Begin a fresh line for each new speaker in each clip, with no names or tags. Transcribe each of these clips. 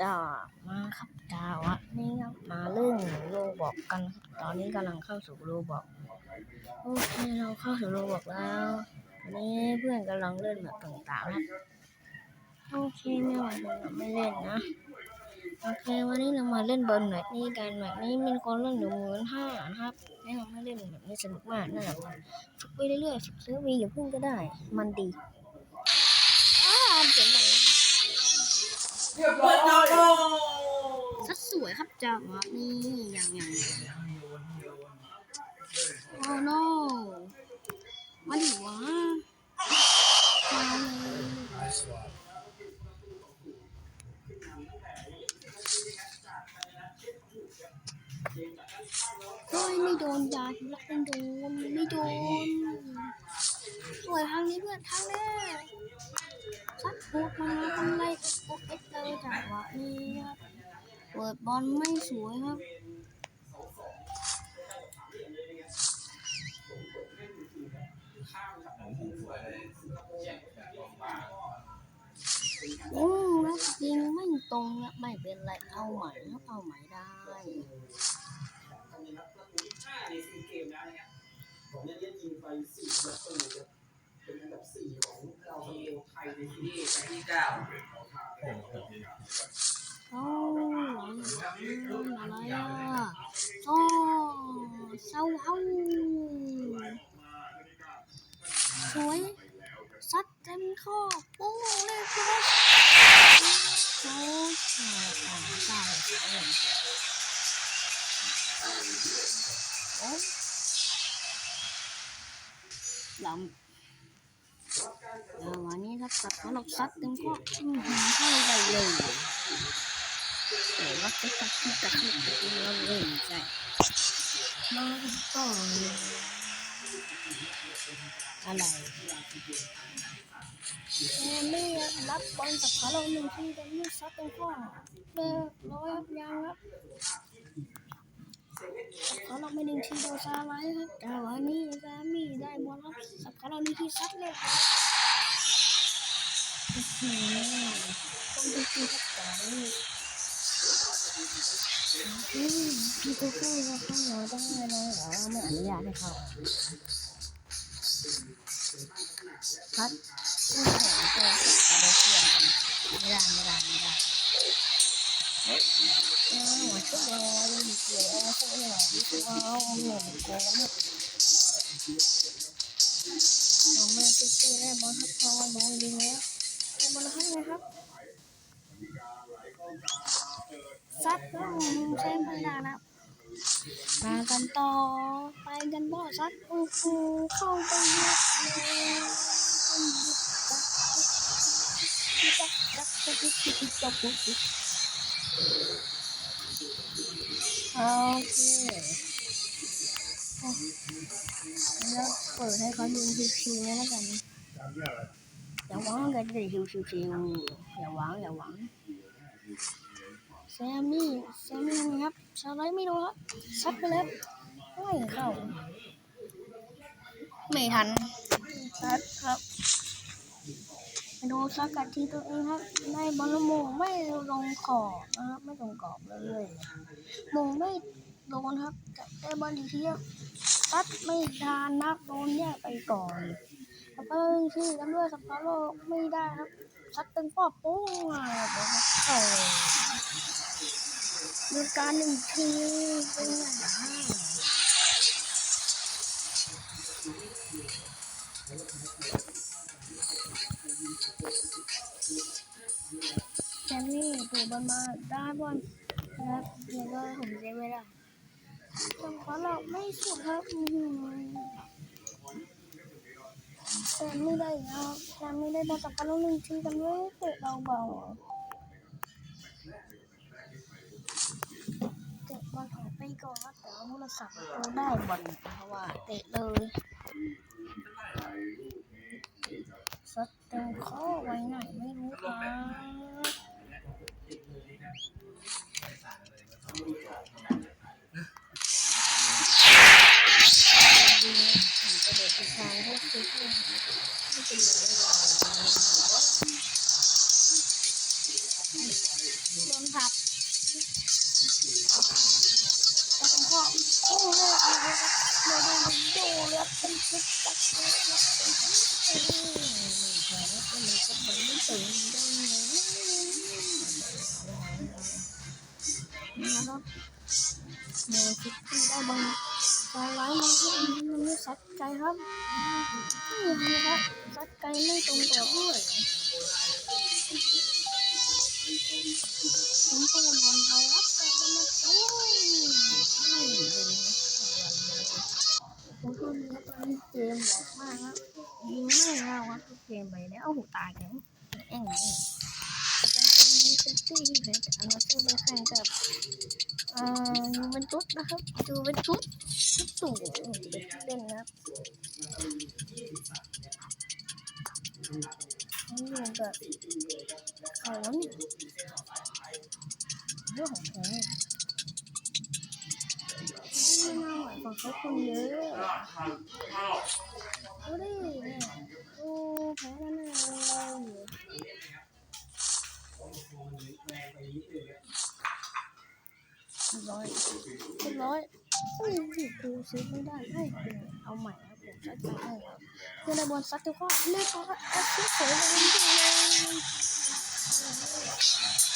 จ้ามาครับจาวันนี้ครับมาเล่อนโลบอกกันครับตอนนี้กำลังเข้าสู่โลบอกโอเคเราเข้าสู่โลบอกแล้วนนี้เพื่อนกำลังเล่นแบบต่างๆครับโอเคไม่ไหวเราไม่เล่นนะโอเควันนี้เรามาเล่นบอลแบบนี้กันแบบนี้มีคนเล่นอยู่หมื่นห้านะครับแนะนำให้เล่นแบบนี้สนุกมากน่าฝึกไปเรื่อยๆฝึกซื้อวีอย่าพึ่งก็ได้ มันดี เรี
ยบร้อย
สัดสวยครับจังหวะนี้อย่างอย่างโอ้ no มาดิวะมาเลยเฮ้ยไม่โดนยาทีละไม่โดนไม่โดน สวยทางนี้เพื่อนทางนี้ซัดพูดมาทำไรโอเอสเลยจังหวะนี้ครับเปิดบอลไม่สวยครับโอ้แล้วยิงไม่ตรงนะไม่เป็นไรเอาใหม่ครับเอาใหม่ได้
ในซีเกมแล้วเนี่ยผมเนี่ยเล่นยิงไปสี่ประตูครับเป็นอันดับสี่ของเราคนเดียวไทยในซีรีส์ไปที่เก้า
โอ้อะไรอะโอ้เศร้าเอาสวยซัดเต็มข้อโอ้เลยครับโอ้โหใช่ใช่โอ้ ลำเดี๋ยววันนี้ครับสับสำหรับซัดเต็มข้ออื้อหือเข้าไปเลยเดี๋ยวว่าจะตัดที่ตัดที่ตัดที่เราเล่นใช่มาต่ออะไรแอนนี่รับบอลจากขาเราหนึ่งทีแต่นี่ซัดเตรงข้อเรียบร้อยรับยังครับ ขาเราไม่หนึ่งทีโดซาไลท์ครับแต่วันนี้ซามีได้บอลครับสับขาเราหนึ่ที่ซัดเลยครับโอ้โหต้องดูทีครับแต่ออืมพี่โกโก้เราเข้าเราได้เลยเหรอไม่อนุญาตให้เข้าพัดโอ้โหเจอเราเปลี่ยนกันไม่ได้ไม่ได้ไม่ได้ นโกงเนี่ยน้องแม่ซื้อได้บอลทับทองบอลดีแล้วได้บอลให้ไงครับซัดก็ใช้ไม่ได้นะมากันต่อไปกันบ่ซัดโอ้โหเข้าไปเยอะเลย โอเคแล้วเปิดให้เขาดูชิวๆแล้วกันอย่าหวังกันจะชิวๆอย่าหวังอย่าหวังแซมมี่แซมมี่ครับสไลด์ไม่โดนครับซัดไปแล้วไม่เข้า ไม่ทันซัดครับ ดนซัดกัดทีตัวเองครับได้บอลโมงไม่ลงขอบนะครับไม่ตรงกรอบเลยมงไม่โดนครับแต่ได้บอลดีทีครับซัดไม่ทานนักโดนแยกไปก่อนสเปอร์ชื่อกันด้วยสเปอร์โลกไม่ได้ครับซัดตึงปอบปุ้งอะเดี๋ยวครับโอ้ดูการหนึ่งทีเป็นไงบ้าง ถูบอลมาได้บอลนะครับเดี๋ยวก็ผมเซฟไว้ได้จังหวะเราไม่สุดครับอื้อหือแซมมี่ได้อีกแล้วแซมมี่ได้บอลจากการลงหนึ่งทีกันด้วยเตะเบาๆเตะบอลถอยไปก่อนครับแต่ว่าโทรศัพท์เราได้บอลเพราะว่าเตะเลยสเต็มข้อไว้ไหนไม่ ครับเดี๋ยวคิดได้บางบางร้านมันก็มันไม่สัดใจครับนี่นะครับสัดใจไม่ตรงกับด้วยผมก็บอลไปรับ มีตอนเกมบอกมากครับยิงไม่เข้าครับเกมไปแล้วโอ้โหตายกันเอ็งไงจะซฟตี้ที่ไหนแต่เราสู้ได้แข่งกับเอ่อยูเวนตุสนะครับยูเวนตุสทุกสูงเป็นเล่นนะครับนี่แบบเขาเนี่ยเรื่องของ ของเขาคนเยอะดูดิเนี่ยโอ้แพ้แล้วเนี่ยร้อยเรียบร้อยอุ้ยดูซื้อไม่ได้ให้เอาใหม่ครับผมซัดไปให้ครับคือในบอลซัดทุกข้อเรียบร้อยเอาซื้อสวยเลยเลยที่พยากาศไม่ได้เอาตัวที่ที่ตัวลงมันนะมันไม่ได้นะโอ้โหยิงไปตอเลยมันก็ไม่ใส่ไม่เป็นไรเพื่อแต่เดี๋ยวก็จะมันไม่ใช่เลย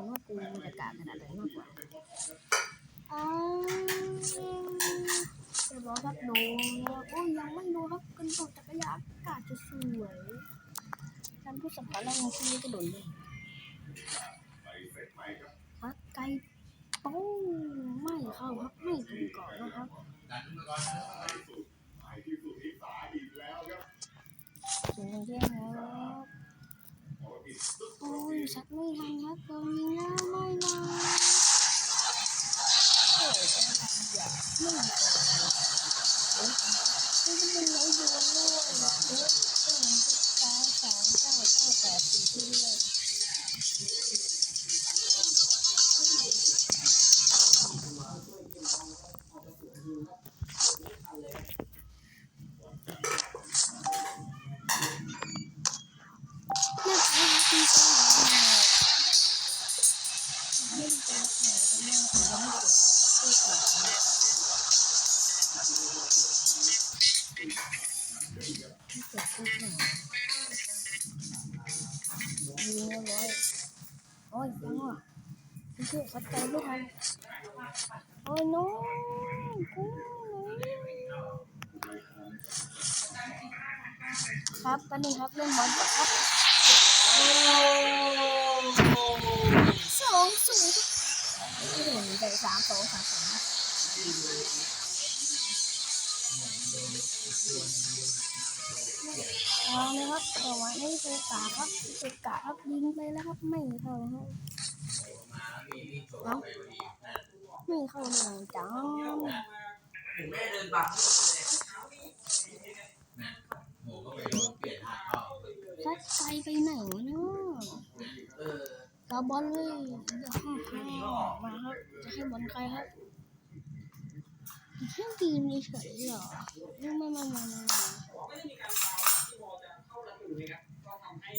ยตัวนี้เราเพื่อนเอาเนี่ยมาสนใจเราว่ามันเป็นประกาศขนาดไหนฉันไม่สนฉันสนว่ากูมันจะกาศขนาดไหนมากกว่าอ๋อเดี๋ยวบอกครับดูแล้วโอ้ยังไม่ดูครับกันตกจักรยานอากาศจะสวยท่านผู้สัมภาระของที่นี่ก็โดนเลยพักไกลโป้งไม่เข้าครับไม่ถึงก่อนนะครับถึงเที่ยงแล้ว โอ้ยชักไม่ทันครับตรงนี้นะไม่นะโอ้ยอย่าไม่ได้ไม่เป็นไรดูด้วยเยอะเกินสามสามเก้าเก้าแปดสี่ที่เลย เล่นตัวแข่งกันมากเลยไม่เกิ เกิดตัวแข่งยิงเรียบร้อยโอ้ยยังว่ะพี่เอสัดใจไม่ทันโอ้ยน้องกูครับกันนึงครับเล่นบอลก่อนครับสองศูนย์ไม่ถึงแต่สามสองสามสองเอาเลยครับแต่ว่านี่คือกาครับคือกาครับยิงไปแล้วครับไม่เข้าครับเอาไม่เข้าเลยจัง
แม่เดินบัง
หนจ้า
ซัดไกลไปไหนเนี่ย กาบอลเลยจะให้มาครับ จะให้บอลใครครับแค่ทีมเฉยๆเหรอไม่ไม่ไม่ไม่ไม่
ได้มีการฟาวที่บอลจะเข้าระตูเลยครับ ก็ทำให้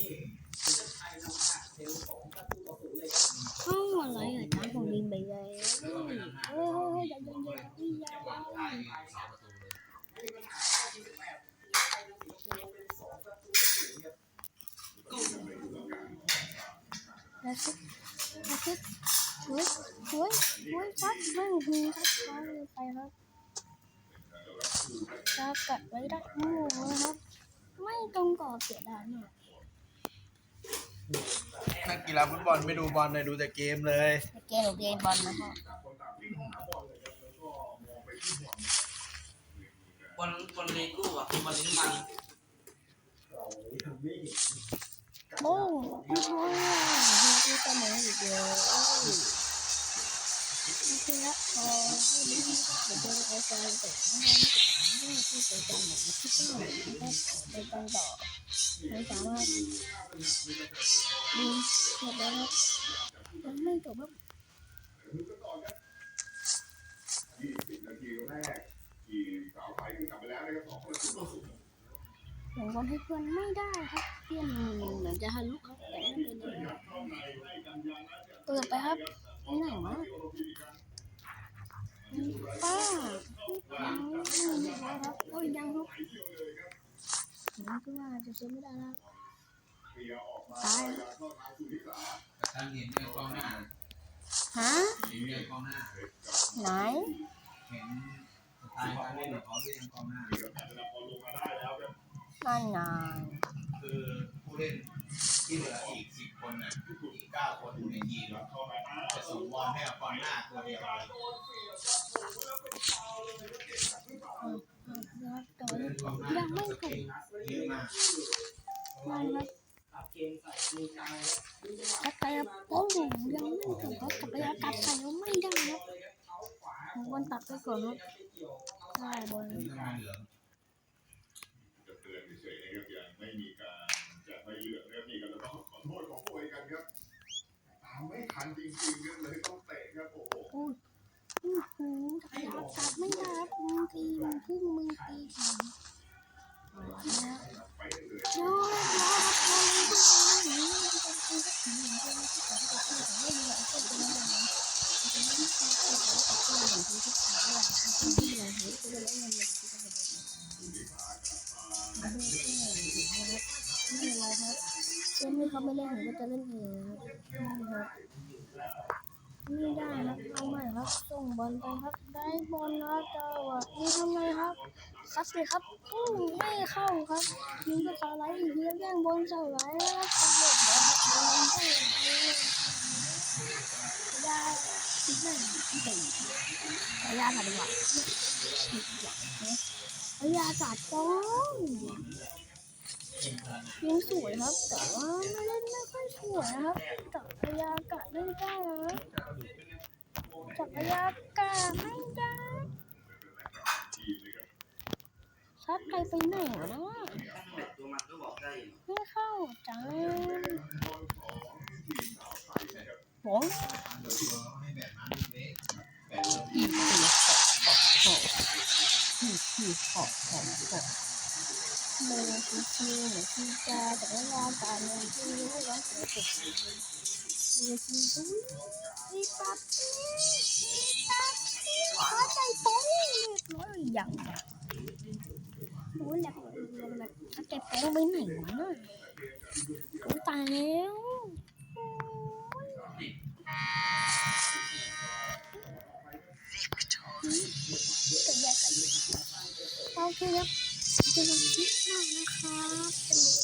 เชาติไทยนำขาดเซลสองประตูต่อศูนย์เลยครับ
เข้าอะไรอะจ้าผมยิงไปเลยเฮ้ยเฮ้ยเฮ้ยอย่าเย็นเย็นพี่ยา
ก่อนท้ายสองประตูเลย
ไม่มีปัญหาข้อที่สิบแปดไทยนำสิงคโปร์เป็นสองประตูต่อศูนย์ครับ
แล้วซิแล้วซิเฮ้ยเฮ้ยเฮ้ย ชัดไม่มีชัดช้าเลยไปครับจะกัดไว้ได้โอ้โหครับ ไม่ตรงกรอบเสียดายมาก
นักกีฬาฟุตบอลไม่ดูบอลเลยดูแต่เกมเลย
เกมหรือเกมบอลนะครับ
บอลบอลเลโก้อะบอลเลนมัน
เโอ้โอ้โหเราจะเหมือนอีกเดียวโอเคละ ไม่ได้ไม่ได้ที่จะจำหนูที่ต้องได้ไปกันต่อไม่สามารถดูจบแล้วยังไม่จบครับ
20นาทีแรกที่สาไทยขึ้นกลับไปแล้วนะครับสองประตูต่อศู
งบอลให้เพื่อนไม่ได้ครับ เพื่อนเหมือนจะทะลุครับแต่ไม่เป็นไรเปิดไปครับนี่ไหนวะป้ายังไม่พอครับโอ้ยยังครับผมคิดว่า จไม่ได้แล้วตาย
เข้าน
เห็นเรื่อกล้องหน้า
ฮะ
เห็นเรื่อกล้องหน้า
ไหน
เห็นสไตล์การเล่นของเขาเรื่องกล้องหน้า
เดี๋ยวแต่ละพอลงมาได้แล้วครับ
นั่นนาน
คือผู้เล่นที่เหลืออีกสิบคนน่ะอีกเก้าคนในยีน
เข้ามาอ้า
จะส่งบอลให้กับกองหน้าตัวเดียวเล ยัง
ไม่ถู
เก่
ก
งเยอะมาก
มันครับ
ตัดเกมใส่มือกลาง
จักรยานโป้งยังไม่ถูกครับจักรยานกลับใส่ยังไม่ได้ครับ
เขาขวา
บอลตัดไปก่อนครับ
ไม่เกี่ยว
ใช่บอล
เรื่องมาเหลือง
จะเตือนเฉยนะครับยังไม่มีการจะไม่เลืองนะครับนี่ก็จะต้องขอโทษของโวยกันครับตามไม่ทันจริงๆครับ เขา
ไม่เล่นผมก็จะเล่นเองครับนี่ได้ครับเอาใหม่ครับ ส่งบอลไปครับ ได้บอลนะจังหวะนี้ทำไงครับซัดเลยครับอืมไม่เข้าครับยิงก็สไลด์อีกทีแย่งบอลสไลด์แล้วครับเด็กบอลครับบอลไม่ได้สิบหนึ่งสี่ระยะถัดดีกว่าระยะจัดก้อง ยิงสวยครับ แต่ว่าไม่เล่นไม่ค่อยสวยนะครับจับระยะกะไม่ได้นะจับระยะกะไม่ได้
ทีมนะคร
ไปไปไหนวะนะ
ตัวมันก็บอกได้
ไม่เข้าจัง
บอ อย่า
งรู้แล้
วมันเก็บแป้งไปไหนวะน่ะโอ้ตายแล้วโอ้ยแยกกันโอเคครับจะลองคลิปหน้านะครับ